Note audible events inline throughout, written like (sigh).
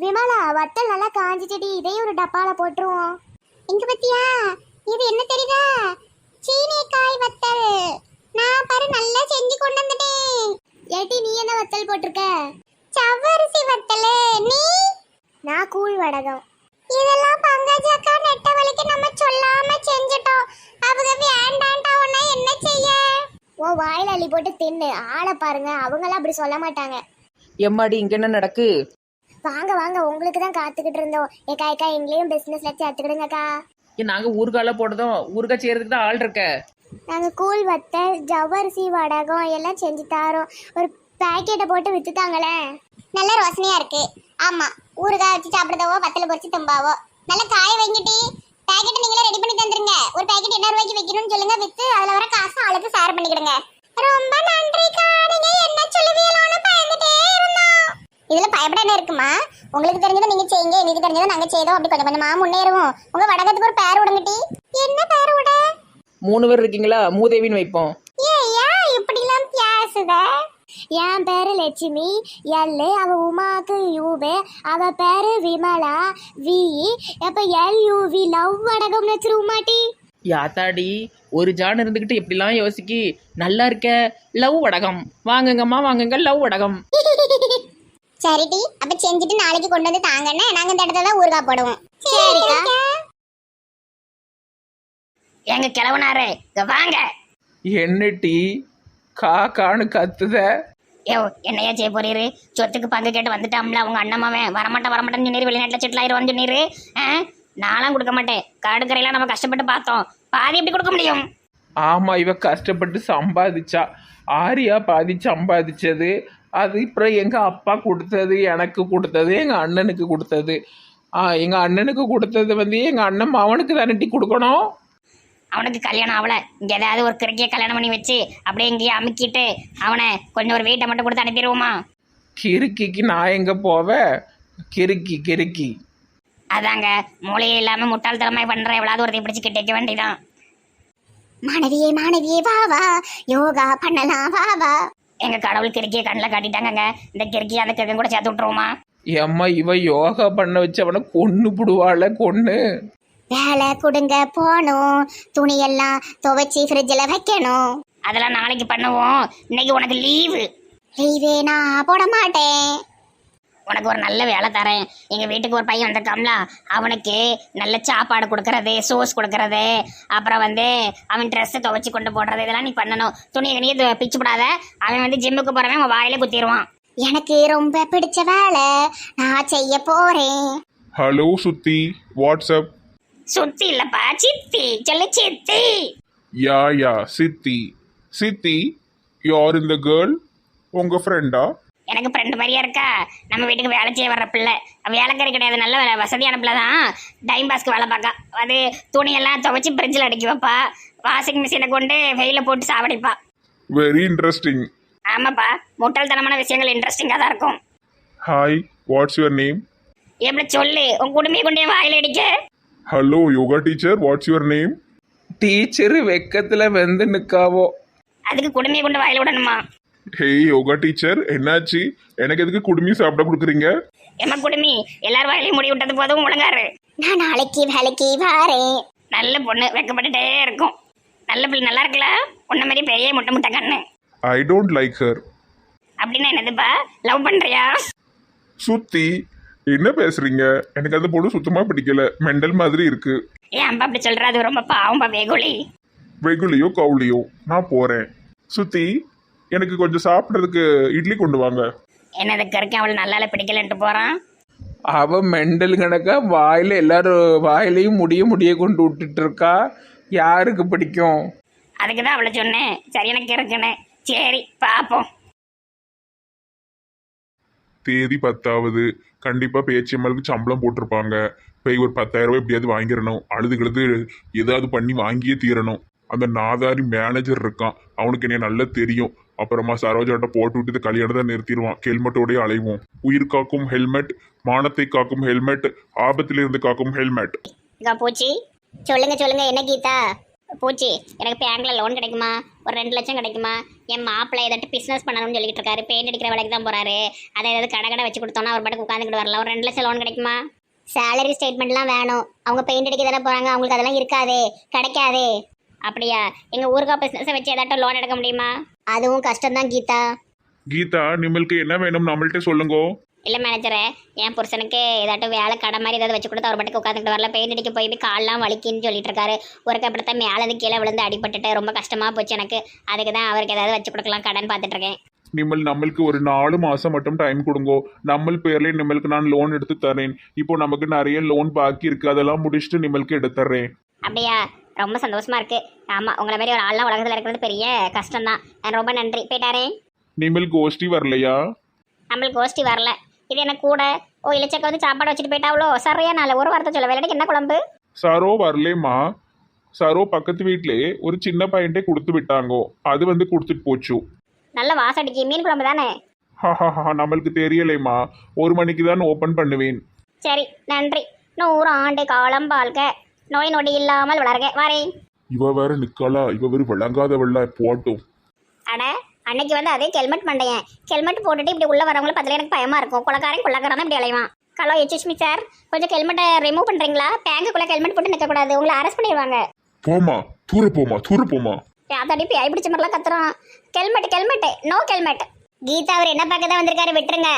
விமலா வத்தல் நல்லா காஞ்சிச்சடி. இதையும் ஒரு டப்பால போட்டுருவோம். இங்க பத்தியா? இது என்ன தெரியுதா? சீனிக்காய் வத்தல். நான் பாரு நல்லா செஞ்சு கொண்டு வந்துட்டேன். ஏட்டி நீ என்ன வத்தல் போட்டிருக்க? சவ்வரிசி வத்தல். நீ? நான் கூழ் வடகம். இதெல்லாம் பங்கஜக்கா நெட்ட வலிக்கு நம்ம சொல்லாம செஞ்சுட்டோம். அவங்க வேண்டாண்டா உன்ன என்ன செய்ய? ஓ வாயில அள்ளி போட்டு தின்னு. ஆளை பாருங்க அவங்களாம் அப்படி சொல்ல மாட்டாங்க. எம்மாடி இங்க என்ன நடக்கு? வாங்க வாங்க உங்களுக்கு தான் காத்துக்கிட்டு இருந்தோம். ஏக்கா ஏக்கா எங்களையும் பிசினஸ்ல சேர்த்துக்கிடுங்கக்கா. ஏன் நாங்க ஊறுகால போடுறதும் ஊறுகாய் செய்யறதுக்கு தான் ஆள் இருக்க. நாங்க கூழ் வத்தல் ஜவ்வரிசி வடகம் எல்லாம் செஞ்சு தாரோம். ஒரு பாக்கெட்டை போட்டு வித்துட்டாங்களே. நல்ல ரோசனையா இருக்கு. ஆமா ஊறுகாய் வச்சு சாப்பிடுறதவோ வத்தல பொரிச்சு தும்பாவோ. நல்ல காய வைங்கிட்டி. பாக்கெட் நீங்களே ரெடி பண்ணி தந்துருங்க. ஒரு பாக்கெட் என்ன ரூபாய்க்கு வைக்கணும்னு சொல்லுங்க வித்து அதுல வர காசு ஆளுக்கு ஷேர் பண்ணிக்கிடுங்க. ரொம்ப நன்றிக்கா. நீங்க என்ன சொல்லுவீங்களோன்னு பயந்துட்டே இருந்தோம். இதுல பயப்பட என்ன இருக்குமா? உங்களுக்கு தெரிஞ்சதை நீங்க செய்யுங்க எனக்கு தெரிஞ்சதை நாங்க செய்தோம். அப்படி கொஞ்சம் கொஞ்சமா முன்னேறுவோம். உங்க வடகத்துக்கு ஒரு பேர் விடுங்கட்டி. என்ன பேர் விட? மூணு பேர் இருக்கீங்களா? மூதேவின்னு வைப்போம். ஏன் இப்படிலாம் பேசுத? என் பேரு லட்சுமி எல்லு அவ உமாக்கு யூபே அவ பேரு விமலா வி. அப்ப எல் யூவி லவ் வடகம்னு வச்சிருமாட்டி யாத்தாடி ஒரு ஜான் இருந்துகிட்டு எப்படிலாம் யோசிக்கி நல்லா இருக்க லவ் வடகம். வாங்குங்கம்மா வாங்குங்க லவ் வடகம். (laughs) சரிடி அப்ப செஞ்சுட்டு நாளைக்கு கொண்டு வந்து தாங்கன்னு நாங்க இந்த இடத்துல தான் ஊறுகாய் போடுவோம். சரிக்கா. எங்க கிளவுனாரு இங்க வாங்க. என்ன டீ காக்கான்னு கத்துத? யோ என்னையா செய்ய போறீரு? சொத்துக்கு பங்கு கேட்டு வந்துட்டாம்ல உங்க அண்ணமாவன் வரமாட்டேன் வரமாட்டேன்னு சொன்னீரு வெளிநாட்டில் செட்டில் ஆயிரம் சொன்னீரு. ஆ நான்லாம் கொடுக்க மாட்டேன். கடுக்கரையெல்லாம் நம்ம கஷ்டப்பட்டு பார்த்தோம். பாதி எப்படி கொடுக்க முடியும்? ஆமா இவ கஷ்டப்பட்டு சம்பாதிச்சா. ஆரியா பாதி சம்பாதிச்சது. அது அப்புறம் எங்க அப்பா கொடுத்தது எனக்கு கொடுத்தது எங்க அண்ணனுக்கு கொடுத்தது. ஆ எங்க அண்ணனுக்கு கொடுத்தது வந்து எங்க அண்ணன் அவனுக்கு தானட்டி கொடுக்கணும்? அவனுக்கு கல்யாணம் ஆகல. இங்க ஏதாவது ஒரு கிறுக்கிய கல்யாணம் பண்ணி வச்சு அப்படியே இங்கேயே அமுக்கிட்டு அவனை கொஞ்சம் ஒரு வீட்டை மட்டும் கொடுத்து அனுப்பிடுவோமா? கிறுக்கிக்கு நான் எங்க போவேன் கிறுக்கி கிறுக்கி. அதாங்க மூளையே இல்லாம முட்டாள்தனமாய் பண்ற எவ்வளவு ஒருத்தையும் பிடிச்சு கிட்டேக்க வேண்டியதான் மாணவியே மாணவியே வா வா. யோகா பண்ணலாம் வா வா. எங்க கடவுள் கிறுக்கிய கண்ணில் காட்டிட்டாங்கங்க. இந்த கிறுக்கிய அந்த கிறுக்கம் கூட சேர்த்து விட்டுருவோமா? ஏம்மா இவ யோகா பண்ண வச்சு அவனை கொன்னு புடுவாள கொன்னு. வேலை கொடுங்க போகணும். துணியெல்லாம் துவைச்சி ஃப்ரிட்ஜில் வைக்கணும். அதெல்லாம் நாளைக்கு பண்ணுவோம். இன்னைக்கு உனக்கு லீவு லீவே நான் போட மாட்டேன். உனக்கு ஒரு நல்ல வேலை தரேன். எங்கள் வீட்டுக்கு ஒரு பையன் வந்திருக்காம்ல அவனுக்கு நல்ல சாப்பாடு கொடுக்கறது சோஸ் கொடுக்கறது அப்புறம் வந்து அவன் ட்ரெஸ்ஸை துவைச்சி கொண்டு போடுறது இதெல்லாம் நீ பண்ணணும். துணியை கணியை பிச்சு போடாத. அவன் வந்து ஜிம்முக்கு போகிறவன் அவன் வாயில குத்திடுவான் எனக்கு ரொம்ப பிடிச்ச வேலை நான் செய்ய போறேன். ஹலோ சுத்தி. வாட்ஸ்அப் சுத்தி இல்லப்பா சித்தி. சொல்லு சித்தி. யா யா சித்தி. சித்தி யார் இந்த கேர்ள் உங்க ஃப்ரெண்டா எனக்கு ஃப்ரெண்டு மாதிரியா இருக்கா? நம்ம வீட்டுக்கு வேலை செய்ய வர்ற பிள்ளை. வேலைக்காரி கிடையாது. நல்ல வேலை வசதியான பிள்ளை தான் டைம் பாஸ்க்கு வேலை பார்க்கா. அது துணியெல்லாம் துவைச்சி ஃப்ரிட்ஜில் அடிக்க வைப்பா. வாஷிங் மிஷினை கொண்டு வெயில போட்டு சாவடிப்பா. வெரி இன்ட்ரெஸ்டிங் ஆமாப்பா. முட்டாள்தனமான விஷயங்கள் இன்ட்ரெஸ்டிங்காக தான் இருக்கும். ஹாய் வாட்ஸ் யுவர் நேம் எப்படி சொல்லு? உன் குடுமையை கொண்டே வாயில் அடிக்க. Hello yoga teacher what's your name teacher வெக்கத்துல வெந்து நிக்காவோ. அதுக்கு குடுமையை கொண்டு வாயில் விடணுமா? ஹே யோகா டீச்சர் என்னாச்சு? எனக்கு எதுக்கு குடுமி சாப்பிட கொடுக்குறீங்க? எம்ம குடுமி? எல்லார் வாயிலையும் முடி விட்டது போதும் முழங்காரு நான் நாளைக்கு வேலைக்கு வரேன். நல்ல பொண்ணு வெக்கப்பட்டுட்டே இருக்கும். நல்ல பிள்ளை நல்லா இருக்குல்ல? உன்ன மாதிரி பெரிய முட்டை முட்டை கண்ணு. ஐ டோன்ட் லைக் ஹர் அப்படின்னா என்னதுப்பா? லவ் பண்றியா? சுத்தி என்ன பேசுறீங்க? எனக்கு அந்த பொண்ணு சுத்தமா பிடிக்கல. மெண்டல் மாதிரி இருக்கு. ஏன் அம்பா அப்படி சொல்ற அது ரொம்ப பாவம்பா வேகுலி. வெகுலியோ கவுலியோ நான் போறேன். சுத்தி எனக்கு கொஞ்சம் சாப்பிட்றதுக்கு இட்லி கொண்டு வாங்க. என்னது கருக்கு அவள் நல்லால பிடிக்கலன்ட்டு போறான் அவ மெண்டல் கணக்கா வாயில எல்லாரும் வாயிலையும் முடிய முடிய கொண்டு விட்டுட்டு இருக்கா யாருக்கு பிடிக்கும்? அதுக்கு தான் அவளை சொன்னேன். சரி எனக்கு இருக்குன்னு சரி பார்ப்போம் தேதி பத்தாவது. கண்டிப்பா பேச்சியம்மலுக்கு சம்பளம் போட்டிருப்பாங்க. போய் ஒரு பத்தாயிரம் ரூபாய் எப்படியாவது வாங்கிடணும். அழுது கழுது ஏதாவது பண்ணி வாங்கியே தீரணும். அந்த நாதாரி மேனேஜர் இருக்கான். அவனுக்கு என்ன நல்லா தெரியும். அப்புறமா சரோஜாட்ட போட்டு விட்டு இந்த கல்யாணத்தை நிறுத்திடுவான். ஹெல்மெட்டோடய அலைவோம். உயிர் காக்கும் ஹெல்மெட் மானத்தை காக்கும் ஹெல்மெட் ஆபத்திலிருந்து காக்கும் ஹெல்மெட். பூச்சி சொல்லுங்க சொல்லுங்க என்ன கீதா? பூச்சி எனக்கு பேங்க்ல லோன் கிடைக்குமா? ஒரு ரெண்டு லட்சம் கிடைக்குமா? என் மாப்பிள்ளை ஏதாட்டு பிஸ்னஸ் பண்ணணும்னு சொல்லிட்டு இருக்காரு. பெயிண்ட் அடிக்கிற வேலைக்கு தான் போறாரு. அதை ஏதாவது கடை கடை வச்சு கொடுத்தோன்னா அவர் பாட்டுக்கு உட்காந்துக்கிட்டு வரலாம். ஒரு ரெண்டு லட்சம் லோன் கிடைக்குமா? சேலரி ஸ்டேட்மெண்ட்லாம் வேணும். அவங்க பெயிண்ட் அடிக்க தானே போகிறாங்க அவங்களுக்கு அதெல்லாம் இருக்காதே. கிடைக்காதே. அப்படியா? எங்க ஊருக்கா பிஸ்னஸை வச்சு ஏதாட்டும் லோன் எடுக்க முடியுமா? அதுவும் கஷ்டம்தான் கீதா. கீதா நிம்மளுக்கு என்ன வேணும்? நம்மள்ட்ட சொல்லுங்கோ. இல்லை மேனேஜரே என் புருஷனுக்கு ஏதாட்டும் வேலை கடை மாதிரி ஏதாவது வச்சு கொடுத்து அவர் பாட்டுக்கு உட்காந்துக்கிட்டு வரல. பெயிண்ட் அடிக்க போய் போய் கால்லாம் வலிக்குன்னு சொல்லிட்டு இருக்காரு. ஒரு கப்படத்தான் மேலே கீழே விழுந்து அடிபட்டுட்டு ரொம்ப கஷ்டமா போச்சு எனக்கு. அதுக்கு தான் அவருக்கு ஏதாவது வச்சு கொடுக்கலாம் கடன் பார்த்துட்டு இருக்கேன். நிம்மல் நம்மளுக்கு ஒரு நாலு மாசம் மட்டும் டைம் கொடுங்கோ. நம்மள் பேர்ல நிம்மளுக்கு நான் லோன் எடுத்து தரேன். இப்போ நமக்கு நிறைய லோன் பாக்கி இருக்கு. அதெல்லாம் முடிச்சுட்டு நிம்மளுக்கு எடுத்து தர்றேன் அப்படியா? ரொம்ப சந்தோஷமா இருக்கு. ஆமா உங்களை மாதிரி ஒரு ஆள்லாம் உலகத்தில் இருக்கிறது பெரிய கஷ்டம் தான் ரொம்ப நன்றி. போயிட்டாரே. நிம்மல் கோஷ்டி வரலையா? நம்மளுக்கு கோஷ்டி வரல. இது என்ன கூட. ஓ இலச்சக்க வந்து சாப்பாடு வச்சுட்டு போயிட்டாவளோ சரியா நாள். ஒரு வாரத்தை சொல்ல வேலைக்கு என்ன குழம்பு? சரோ வரலேம்மா. சரோ பக்கத்து வீட்டிலே ஒரு சின்ன பையன்ட்டே கொடுத்து விட்டாங்கோ. அது வந்து கொடுத்துட்டு போச்சு. நல்ல வாசடிக்கு மீன் குழம்பு தானே? ஹஹஹா நம்மளுக்கு தெரியலைம்மா. ஒரு மணிக்கு தான் ஓப்பன் பண்ணுவேன். சரி நன்றி. நூறு ஆண்டு காலம் வாழ்க. நோய் நொடி இல்லாமல் வளர்க வரேன் இவ வேற நிக்கலா. இவ வேறு விளங்காதவள்ள போட்டும் அட அன்னைக்கு வந்து அதே ஹெல்மெட் மண்டையன். ஹெல்மெட் போட்டுட்டு இப்படி உள்ள வரவங்கள பார்த்துல எனக்கு பயமா இருக்கும். குளக்காரன் குள்ளக்காரன் இப்படி அலைவான். ஹலோ எச்எஸ்மி சார் கொஞ்சம் ஹெல்மெட்டை ரிமூவ் பண்றீங்களா? பேங்குக்குள்ள ஹெல்மெட் போட்டு நிற்க கூடாது. உங்களை அரெஸ்ட் பண்ணிடுவாங்க. போமா தூர போமா தூர போமா அதடி பேய் பிடிச்ச மாதிரிலாம் கத்துறான். Helmet helmet no helmet. Geetha அவர் என்ன பார்க்க தான் வந்திருக்காரு விட்டுருங்க.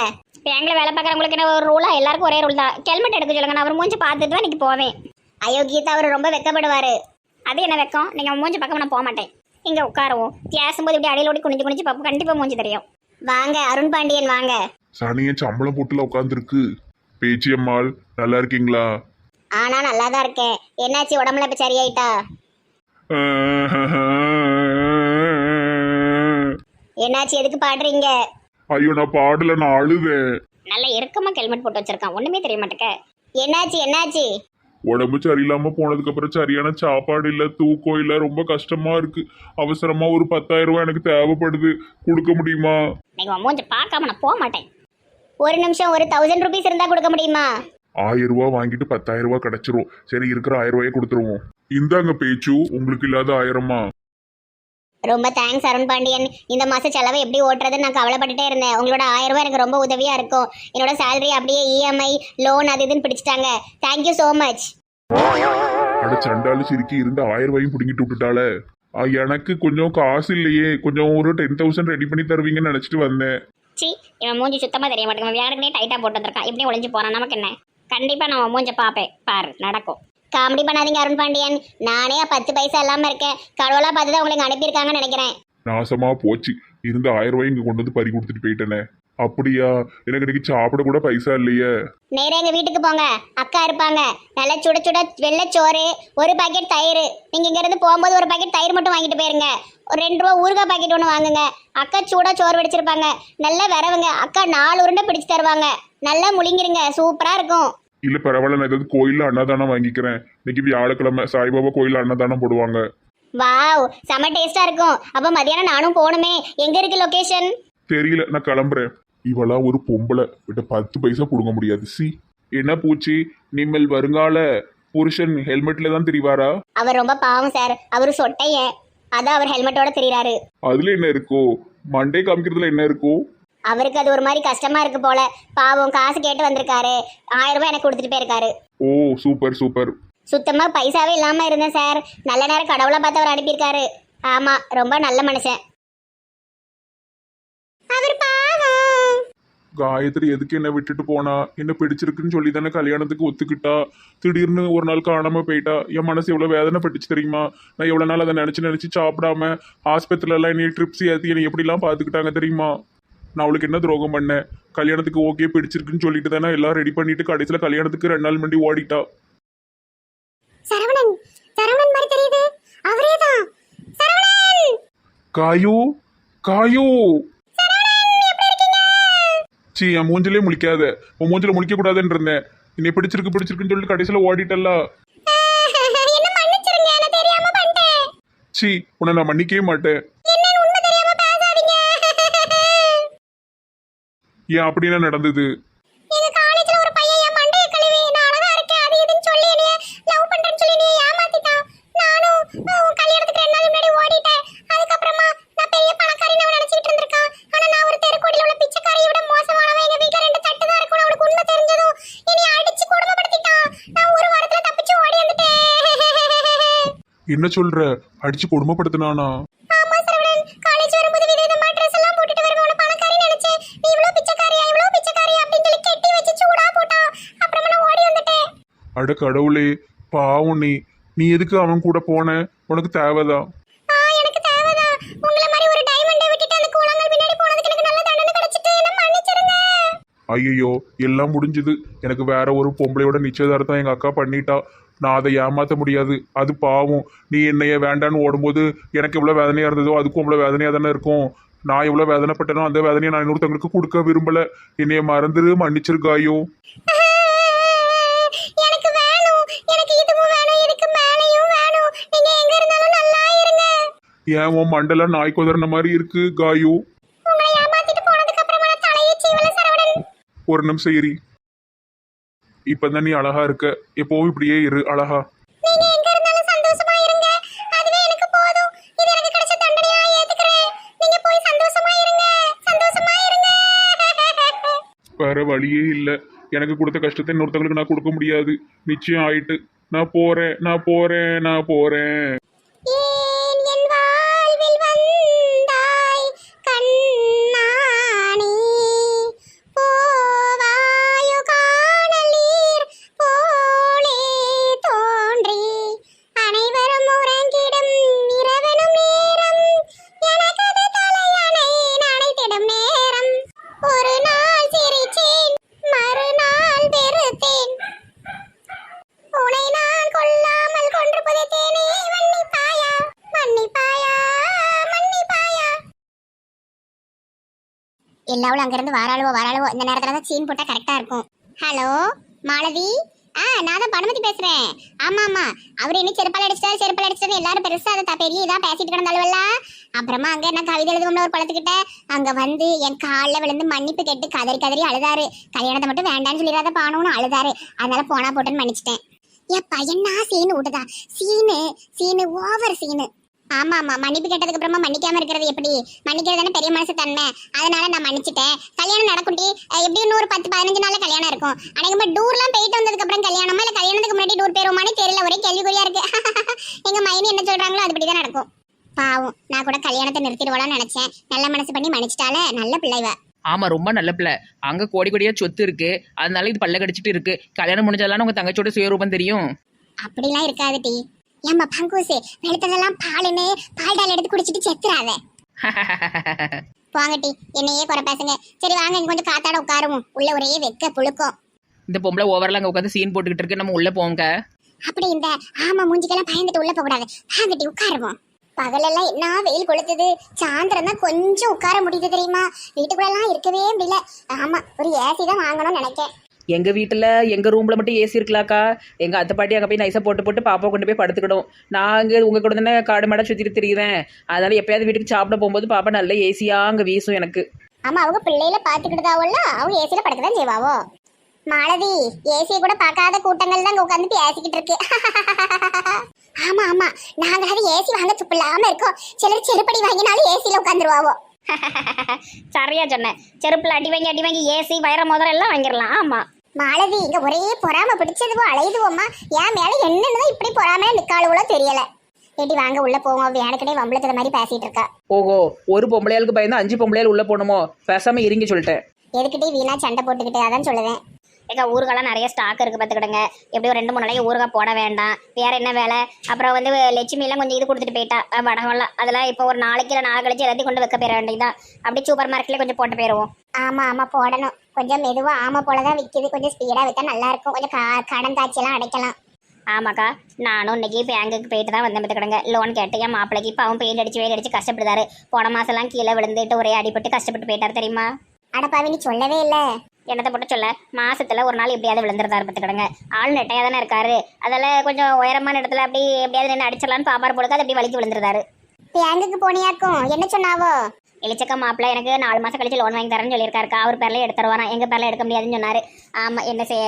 பேங்க்ல வேலை பார்க்குறவங்களுக்கு என்ன ஒரு ரூலா எல்லாருக்கும் ஒரே ரூல் தான். ஹெல்மெட் எடுக்க சொல்லுங்க. நான் அவர் மூஞ்சி பார்த்துட்டு தான் இன்னைக்கு போவேன். கீதா அவர் ரொம்ப வெக்கப்படுவாரு. அது என்ன வெக்கம்? நீங்க மூஞ்சி பக்கம் நான் போக மாட்டேன். இங்க உட்காருவோம். பேசும்போது இப்படி அடியில் ஓடி குனிஞ்சு குனிஞ்சு பார்ப்போம் கண்டிப்பா மூஞ்சி தெரியும். வாங்க அருண் பாண்டியன் வாங்க. சனிய சம்பளம் போட்டுல உட்காந்துருக்கு பேச்சியம்மாள் நல்லா இருக்கீங்களா? ஆனா நல்லா தான் இருக்கேன். என்னாச்சு? உடம்புல இப்ப சரியாயிட்டா? என்னாச்சு? எதுக்கு பாடுறீங்க? ஐயோ நான் பாடல நான் அழுவேன் நல்ல இறுக்கமா ஹெல்மெட் போட்டு வச்சிருக்கான். ஒண்ணுமே தெரிய மாட்டேக்க என்னாச்சு? என்னாச்சு? உடம்பு சரியில்லாம போனதுக்கு அப்புறம் சரியான சாப்பாடு இல்ல தூக்கம் இல்ல ரொம்ப கஷ்டமா இருக்கு. அவசரமா ஒரு பத்தாயிரம் ரூபாய் எனக்கு தேவைப்படுது. கொடுக்க முடியுமா? நீங்க மூஞ்சி பார்க்காம நான் போக மாட்டேன். ஒரு நிமிஷம் ஒரு தௌசண்ட் ருபீஸ் இருந்தா கொடுக்க முடியுமா? ஆயிரம் ரூபாய் வாங்கிட்டு பத்தாயிரம் ரூபாய் கிடைச்சிரும். சரி இருக்கிற ஆயிரம் ரூபாயை கொடுத்துருவோம். இந்தாங்க பேச்சு உங்களுக்கு இல்லாத ஆயிரமா? ரொம்ப தேங்க்ஸ் அருண் பாண்டியன். இந்த மாச செலவை எப்படி ஓட்டுறதுன்னு நான் கவலைப்பட்டுட்டே இருந்தேன். உங்களோட ஆயிரம் ரூபாய் எனக்கு ரொம்ப உதவியா இருக்கும். என்னோட சேலரி அப்படியே E இஎம்ஐ லோன் அது இதுன்னு பிடிச்சிட்டாங்க. தேங்க்யூ ஸோ மச் அட சண்டாலு சிரிக்கி இருந்த ஆயிரம் ரூபாயும் பிடிங்கிட்டு விட்டுட்டாளே. ஆ, எனக்கு கொஞ்சம் காசு இல்லையே. கொஞ்சம் ஒரு டென் தௌசண்ட் ரெடி பண்ணி தருவீங்கன்னு நினைச்சிட்டு வந்தேன். சி இவன் மூஞ்சி சுத்தமா தெரிய மாட்டேங்குது. வேணுக்குனே டைட்டா போட்டு வந்திருக்கான். இப்படி ஒளிஞ்சு போறான். நமக்கு என்ன? கண்டிப்பா நான் மூஞ்ச பாப்பேன் பாரு நடக்கும். காமெடி பண்ணாதீங்க அருண் பாண்டியன். நானே பத்து பைசா இல்லாம இருக்கேன். கடவுளா பார்த்து தான் உங்களுக்கு அனுப்பியிருக்காங்கன்னு நினைக்கிறேன். நாசமா போச்சு. இருந்த ஆயிரம் ரூபாய் இங்க கொண்டு வந்து பறி கொடுத்துட்டு போயிட்டேனே. அப்படியா? எனக்கு இன்னைக்கு சாப்பிட கூட பைசா இல்லையே. நேரா எங்க வீட்டுக்கு போங்க. அக்கா இருப்பாங்க. நல்லா சுட சுட வெள்ளைச்சோறு ஒரு பாக்கெட் தயிர். நீங்க இங்க இருந்து போகும்போது ஒரு பாக்கெட் தயிர் மட்டும் வாங்கிட்டு போயிருங்க. ஒரு ரெண்டு ரூபா ஊறுகாய் பாக்கெட் ஒன்று வாங்குங்க. அக்கா சூடா சோறு வடிச்சிருப்பாங்க. நல்லா விரவுங்க அக்கா நாலு உருண்டை பிடிச்சு தருவாங்க. நல்லா முழுங்கிருங்க. சூப்பரா இருக்கும். இல்ல பரவாயில்ல. நான் ஏதாவது கோயில்ல அன்னதானம் வாங்கிக்கிறேன். இன்னைக்கு வியாழக்கிழமை சாய்பாபா கோயில்ல அன்னதானம் போடுவாங்க. வாவ்! செம டேஸ்டா இருக்கும். அப்ப மதியானம் நானும் போகணுமே. எங்க இருக்கு லொகேஷன் தெரியல. நான் கிளம்புறேன். இவளா ஒரு பொம்பளை. விட்ட பத்து பைசா கொடுக்க முடியாது. சி. என்ன பூச்சி? நிம்மல் வருங்கால புருஷன் ஹெல்மெட்ல தான் தெரிவாரா? அவர் ரொம்ப பாவம் சார் அவரு சொட்டையன் அதான் அவர் ஹெல்மெட்டோட தெரியுறாரு அதுல என்ன இருக்கோ? மண்டே காமிக்கிறதுல என்ன இருக்கோ? அவருக்கு அது ஒரு மாதிரி கஷ்டமா இருக்கு போல. பாவம் காசு கேட்டு வந்திருக்காரு. ஆயிரம் ரூபாய் எனக்கு கொடுத்துட்டு போயிருக்காரு. Oh super super. சுத்தமா பைசாவே இல்லாம இருந்தேன் சார் நல்ல நேரம் கடவுளை பார்த்து அவர் அனுப்பியிருக்காரு. ஆமா ரொம்ப நல்ல மனுஷன். அவர் பாவம் காயத்ரி எதுக்கு என்ன விட்டுட்டு போனா? என்ன பிடிச்சிருக்குன்னு சொல்லி தானே கல்யாணத்துக்கு ஒத்துக்கிட்டா? திடீர்னு ஒரு நாள் காணாம போயிட்டா? என் மனசு எவ்வளவு வேதனைப்பட்டுச்சு தெரியுமா? நான் எவ்வளவு நாள் அதை நினைச்சு நினைச்சு சாப்பிடாம ஆஸ்பத்திரில எல்லாம் என்னை ட்ரிப்ஸ் ஏற்றி என்னை எப்படிலாம் பாத்துக்கிட்டாங்க தெரியுமா? நான் அவளுக்கு என்ன துரோகம் பண்ணேன்? கல்யாணத்துக்கு ஓகே பிடிச்சிருக்குன்னு சொல்லிட்டு தானே எல்லாம் ரெடி பண்ணிட்டு கடைசியில கல்யாணத்துக்கு ரெண்டு நாள் முன்னாடி ஓடிட்டா. சரவணன் சரவணன் மாதிரி தெரியுது. அவரே தான். சரவணன்! காயு காயு! சீ என் மூஞ்சிலே முழிக்காத. உன் மூஞ்சில முழிக்க கூடாதுன்னு இருந்தேன் என்னை பிடிச்சிருக்கு பிடிச்சிருக்குன்னு சொல்லிட்டு கடைசியில ஓடிட்டல்ல. சீ உன்னை நான் மன்னிக்கவே மாட்டேன். ஏன் அப்படி என்ன நடந்தது எங்க காலேஜ்ல ஒரு பையன் என் மண்டைய கழுவி நான் அழகா இருக்கேன் அது இதுன்னு சொல்லி என்னைய லவ் பண்றேன்னு சொல்லி என்னைய ஏமாத்திட்டான் நானும் உன் என்ன சொல்ற அடிச்சு கொடுமைப்படுத்தினானா ஆமா சரவணன் காலேஜ் வரும்போது விதவிதமா ட்ரெஸ் எல்லாம் போட்டுட்டு வருவேன் உன பணக்காரி நினைச்சேன் நீ இவ்ளோ பிச்சைக்காரியா இவ்ளோ பிச்சைக்காரியா அப்படின்னு சொல்லி கெட்டி வச்சு சூடா போட்டான் அப்புறமா நான் ஓடி வந்துட்டேன். அட கடவுளே பாவம் நீ. நீ எதுக்கு அவன் கூட போன? உனக்கு தேவைதான் என்ன ஐயோ எல்லாம் முடிஞ்சுது. எனக்கு வேற ஒரு பொம்பளையோட நிச்சயதார்த்தம் எங்க அக்கா பண்ணிட்டா. நான் அதை ஏமாத்த முடியாது. அது பாவம். நீ என்னைய வேண்டான்னு ஓடும்போது எனக்கு எவ்வளோ வேதனையா இருந்ததோ அதுக்கும் அவ்வளோ வேதனையா தானே இருக்கும். நான் எவ்வளோ வேதனைப்பட்டனோ அந்த வேதனையை நான் இன்னொருத்தவங்களுக்கு கொடுக்க விரும்பல. என்னைய மறந்துரு மன்னிச்சிருக்காயோ. ஏன் உன் மண்டல நாய் குதறின மாதிரி இருக்கு காயு? உங்களை ஏமாத்திட்டு போனதுக்கு அப்புறமா நான் தலையை சீவல சரவணன் ஒரு நிமிஷம் இரி இப்பதான் நீ அழகா இருக்க. எப்பவும் இப்படியே இரு அழகா. வேற வழியே இல்லை. எனக்கு கொடுத்த கஷ்டத்தை இன்னொருத்தவங்களுக்கு நான் கொடுக்க முடியாது. நிச்சயம் ஆயிட்டு. நான் போறேன் நான் போறேன் நான் போறேன். எல்லாவளும் அங்கிருந்து வாராளுவோ வாராளுவோ? இந்த நேரத்துல தான் சீன் போட்டா கரெக்டா இருக்கும். ஹலோ மாலதி? ஆ நான் தான் பணமதி பேசுறேன். ஆமா ஆமா. அவர் என்ன செருப்பால் அடிச்சாரு செருப்பால் அடிச்சாரு எல்லாரும் பெருசா அதை பெரிய இதா பேசிட்டு கிடந்தாலுவல்ல அப்புறமா அங்க என்ன கவிதை எழுதுவோம்னு ஒரு குளத்துக்கிட்ட அங்க வந்து என் காலில் விழுந்து மன்னிப்பு கேட்டு கதறி கதறி அழுதாரு. கல்யாணத்தை மட்டும் வேண்டாம்னு சொல்லிடாத பானோன்னு அழுதாரு. அதனால போனா போட்டுன்னு மன்னிச்சிட்டேன். என் பையனா சீனு விடுதா சீனு சீனு ஓவர் சீனு ஆமா ஆமா மன்னிப்பு கேட்டதுக்கு அப்புறமா மன்னிக்காம இருக்கிறது எப்படி? மன்னிக்கிறது தானே பெரிய மனசு தன்மை. அதனால நான் மன்னிச்சிட்டேன். கல்யாணம் நடக்கும்டி. எப்படியும் இன்னொரு பத்து பதினஞ்சு நாள்ல கல்யாணம் இருக்கும்? அநேகமா டூர்லாம் போயிட்டு வந்ததுக்கு அப்புறம் கல்யாணமா? இல்ல கல்யாணத்துக்கு முன்னாடி டூர் போயிருவோமானே தெரியல. ஒரே கேள்விக்குறியா இருக்கு. (laughs) எங்க மைனி என்ன சொல்றாங்களோ அதுபடி தான் நடக்கும். பாவம் நான் கூட கல்யாணத்தை நிறுத்திடுவோம்னு நினைச்சேன். நல்ல மனசு பண்ணி மன்னிச்சிட்டால நல்ல பிள்ளைவ ஆமா ரொம்ப நல்ல பிள்ளை. அங்க கோடி கோடியா சொத்து இருக்கு. அதனால இது பல்ல கடிச்சிட்டு இருக்கு. கல்யாணம் முடிஞ்சாலும் உங்க தங்கச்சியோட சுயரூபம் தெரியும். அப்படிலாம் இருக்காது டி ஏம்மா பங்கூசு வெளுத்ததெல்லாம் பாலுன்னு பால் டால் எடுத்து குடிச்சிட்டு செத்துறாத. போங்க டி என்னையே குறை பேசுங்க. சரி வாங்க இங்க கொஞ்சம் காத்தாட உட்காருவோம். உள்ள ஒரே வெக்க புழுக்கம். இந்த பொம்பளை ஓவரில் அங்கே உட்காந்து சீன் போட்டுக்கிட்டு இருக்கு. நம்ம உள்ள போங்க அப்படி இந்த ஆமா மூஞ்சிக்கெல்லாம் பயந்துட்டு உள்ள போக கூடாது வாங்க டி உட்காருவோம். பகலெல்லாம் என்ன வெயில் கொளுத்துது? சாயந்தரம் தான் கொஞ்சம் உட்கார முடியுது தெரியுமா? வீட்டுக்குள்ளெல்லாம் இருக்கவே முடியல. ஆமா ஒரு ஏசி தான் வாங்கணும்னு நினைக்கேன். எங்கள் வீட்டில் எங்கள் ரூமில் மட்டும் ஏசி இருக்கலாக்கா. எங்கள் அத்தை பாட்டி அங்கே போய் நைஸாக போட்டு போட்டு பாப்பா கொண்டு போய் படுத்துக்கிடும். நாங்கள் உங்கள் கூட தானே காடு மாட சுற்றிட்டு தெரியுறேன் அதனால் எப்பயாவது வீட்டுக்கு சாப்பிட போகும்போது பாப்பா நல்ல ஏசியாக அங்கே வீசும் எனக்கு. ஆமா அவங்க பிள்ளையில பாத்துக்கிட்டுதாவல்ல? அவங்க ஏசியில படுக்கதான் செய்வாவோ? மாலதி ஏசியை கூட பார்க்காத கூட்டங்கள் தான் உட்காந்து பேசிக்கிட்டு இருக்கு. (laughs) ஆமா ஆமா. நாங்களாவது ஏசி வாங்க துப்பில்லாம இருக்கோம். சிலர் செருப்படி வாங்கினாலும் ஏசியில உட்காந்துருவாவோ (laughs) சரியா சொன்னேன் செருப்புல அடி வாங்கி அடி வாங்கி ஏசி வைர மோதிரம் எல்லாம் வாங்கிடலாம். ஆமா. மாலதி இங்க ஒரே பொறாம பிடிச்சதுவோ அலையுதுவோம்மா. என் மேல என்னன்னு இப்படி பொறாம நிக்காளுவளோ தெரியல. ஏடி வாங்க உள்ள போவோம். அவ எனக்கிட்டே வம்பளத்துற மாதிரி பேசிட்டு இருக்கா. ஓஹோ ஒரு பொம்பளையாளுக்கு பயந்து அஞ்சு பொம்பளையால் உள்ள போகணுமோ? பேசாம இருங்க சொல்லிட்டேன். எதுக்கிட்டே வீணா சண்டை போட்டுக்கிட்டு அதான் சொல்லுவேன். எங்க ஊருக்கெல்லாம் நிறைய ஸ்டாக் இருக்கு பார்த்துக்கிடுங்க. எப்படியும் ரெண்டு மூணு நாளைக்கு ஊறுகாய் போட வேண்டாம். வேற என்ன வேலை? அப்புறம் வந்து லட்சுமி எல்லாம் கொஞ்சம் இது கொடுத்துட்டு போயிட்டா. வடகம்லாம் அதெல்லாம் இப்போ ஒரு நாளைக்கு இல்லை நாலு கழிச்சு எல்லாத்தையும் கொண்டு வைக்க போயிட வேண்டியதான் அப்படி சூப்பர் மார்க்கெட்ல கொஞ்சம் போட்டு போயிடுவோம். ஆமா ஆமா போடணும். கொஞ்சம் மெதுவா ஆமா போலதான் விக்குது. கொஞ்சம் ஸ்பீடா வித்தா நல்லா இருக்கும். கொஞ்சம் கா- கடன் காட்சி எல்லாம் அடைக்கலாம். ஆமாக்கா நானும் இன்னைக்கு பேங்குக்கு போயிட்டு தான் வந்தேன் பார்த்துக்கிடுங்க. லோன் கேட்டு என் மாப்பிளைக்கு இப்போ அவன் பெயிண்ட் அடிச்சு வெயில் அடிச்சு கஷ்டப்படுதாரு போன மாசம்லாம் கீழே விழுந்துட்டு ஒரே அடிபட்டு கஷ்டப்பட்டு போயிட்டாரு தெரியுமா? அடப்பாவி நீ சொல்லவே இல்ல. என்னத்தை போட்டு சொல்ல? மாசத்துல ஒரு நாள் எப்படியாவது விழுந்துருந்தாரு பார்த்துக்கிடுங்க ஆள் நெட்டையா தானே இருக்காரு. அதெல்லாம் கொஞ்சம் உயரமான இடத்துல அப்படி எப்படியாவது நின்று அடிச்சிடலான்னு பாப்பார் போலுக்கு அது அப்படி வலிக்கு விழுந்துருந்தாரு பேங்குக்கு போனியாக்கும்? என்ன சொன்னாவோ? இளிச்சக்க மாப்பிள்ள எனக்கு நாலு மாசம் கழிச்சு லோன் வாங்கி தரேன்னு சொல்லியிருக்காருக்கா அவர் பேர்ல எடுத்து தருவாராம் எங்க பேர்ல எடுக்க முடியாதுன்னு சொன்னாரு. ஆமா என்ன செய்ய?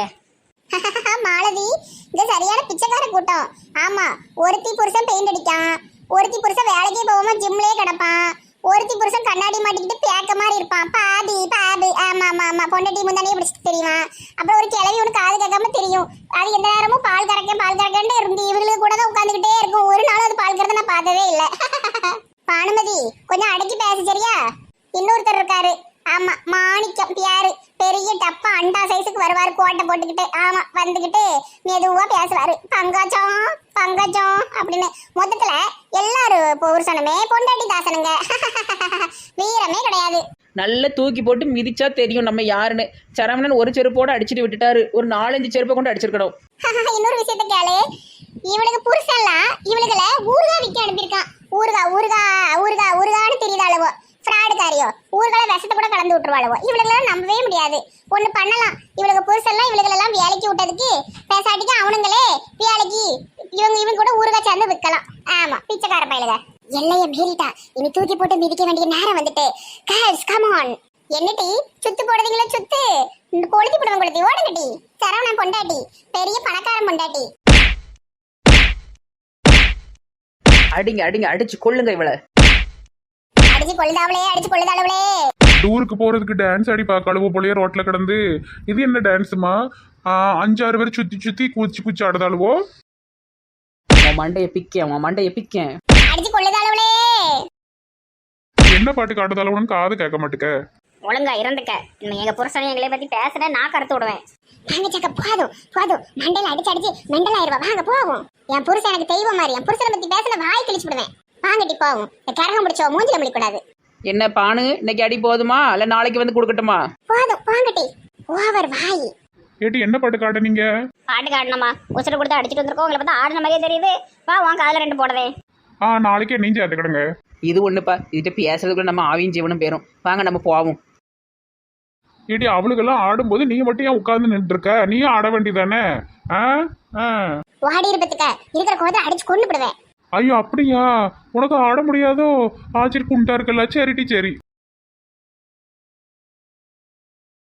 (laughs) மாலதி இந்த சரியான பிச்சைக்கார கூட்டம். ஆமா ஒருத்தி புருஷன் பெயிண்ட் அடிக்கான். ஒருத்தி புருஷன் வேலைக்கே போகாம ஜிம்லயே கிடப்பான். ஒருத்தி புருஷன் கண்ணாடி மாட்டிக்கிட்டு பேக்க மாதிரி இருப்பான். பாதி பாதி. ஆமா ஆமா ஆமா. பொண்டாட்டி முந்தானே பிடிச்சிட்டு தெரியுவான். அப்புறம் ஒரு கிளவி ஒன்று காது கேட்காம தெரியும். அது எந்த நேரமும் பால் கறக்கேன் பால் கறக்கேன்னு இருந்து இவங்களுக்கு கூட தான் உட்காந்துக்கிட்டே இருக்கும். ஒரு நாள் அது பால் கறதை நான் பார்த்ததே இல்லை. (laughs) பானுமதி கொஞ்சம் அடக்கி பேசு சரியா? இன்னொருத்தர் இருக்காரு. ஆமா மாணிக்கம் பியாரு. பெரிய டப்பா அண்டா சைஸுக்கு வருவாரு கோட்டை போட்டுக்கிட்டு. ஆமா வந்துகிட்டு மெதுவா பேசுவாரு. பங்காச்சம் பங்காச்சம் அப்படின்னு. மொத்தத்துல எல்லாரும் புருஷனுமே பொண்டாட்டி தாசனுங்க. (laughs) வீரமே கிடையாது. நல்லா தூக்கி போட்டு மிதிச்சா தெரியும் நம்ம யாருன்னு. சரவணன் ஒரு செருப்போட அடிச்சிட்டு விட்டுட்டாரு. ஒரு நாலஞ்சு செருப்பை கொண்டு அடிச்சிருக்கணும். (laughs) இன்னொரு விஷயத்த கேளு. இவளுக்கு புருஷன்லாம் இவளுகளை ஊறுகா விற்க அனுப்பியிருக்கான். ஊறுகா ஊறுகா ஊறுகா ஊறுகான்னு தெரியுது அளவோ. ஊறுகால விஷத்தை கூட கலந்து விட்டுருவாளவோ. இவளுகளெல்லாம் நம்பவே முடியாது. ஒண்ணு பண்ணலாம். இவளுக்கு புருஷன்லாம் இவளுகளெல்லாம் வேலைக்கு விட்டதுக்கு பேசாட்டிக்கு அவனுங்களே வேலைக்கு இவங்க இவங்க கூட ஊறுகாய் சேர்ந்து விற்கலாம். ஆமா பிச்சைக்கார பயலுக. எல்லைய மீறிட்டா. இனி தூக்கி போட்டு மிதிக்க வேண்டிய நேரம் வந்துட்டு. கேர்ள்ஸ் கம் ஆன் என்னடி? சுத்து போடுறீங்களா சுத்து? கொளுத்தி போடுவேன் கொளுத்தி ஓடுங்கடி. சரவணன் பொண்டாட்டி. பெரிய பணக்காரன் பொண்டாட்டி. அடிங்க அடிங்க அடிச்சு கொள்ளுங்க இவளை. அடிச்சு கொள்ளுதாவளே அடிச்சு கொள்ளுதாளவளே டூருக்கு போறதுக்கு டான்ஸ் ஆடி பார்க்கழுவ போலயே ரோட்ல கிடந்து. இது என்ன டான்ஸுமா அஞ்சாறு பேர் சுத்தி சுத்தி கூச்சி கூச்சி ஆடுதாளுவோ? உன் மண்டையை பிக்கேன் உன் மண்டையை பிக்கேன். அடிச்சு கொள்ளுதாளவளே என்ன பாட்டுக்கு ஆடுதாளுவோன்னு காது கேட்க மாட்டுக்க. ஒழுங்கா இருந்துக்க. இன்னும் எங்க புருஷனை எங்களை பத்தி பேசுன நான் கருத்து விடுவேன். வாங்க சக்க போதும் போதும். மண்டையில அடிச்சு அடிச்சு மெண்டல் ஆயிருவா. வாங்க போவோம். என் புருஷன் எனக்கு தெய்வம் மாதிரி. என் புருஷனை பத்தி பேசின வாய் கிழிச்சு விடுவேன். வாங்கட்டி போவோம். இந்த கரகம் முடிச்சோ மூஞ்சில முடிக்கூடாது என்ன பானு இன்னைக்கு அடி போதுமா? இல்ல நாளைக்கு வந்து கொடுக்கட்டுமா? போதும் வாங்கட்டி ஓவர் வாய். ஏட்டி என்ன பாட்டுக்கு ஆடுனீங்க பாட்டுக்கு ஆடணுமா உசுறு கொடுத்து அடிச்சிட்டு வந்திருக்கோம். உங்களை பார்த்தா ஆடின மாதிரியே தெரியுது. வா உன் காதுல ரெண்டு போடுதே ஆ நாளைக்கே என்னையும் சேர்த்துக்கிடுங்க இது ஒண்ணுப்பா. இதுகிட்ட பேசுறதுக்குள்ள நம்ம ஆவியும் ஜீவனும் பேரும். வாங்க நம்ம போவோம். ஏடி அவளுக்கெல்லாம் ஆடும்போது நீ மட்டும் ஏன் உட்கார்ந்து நின்று இருக்க நீயும் ஆட வேண்டியதானே? ஆ ஆ. வாடி இருப்பதுக்க இருக்கிற கோவத்தை அடிச்சு கொண்டு விடுவேன் ஐயோ அப்படியா? உனக்கு ஆட முடியாதோ? ஆச்சரி குண்டா இருக்கல சரிட்டி சரி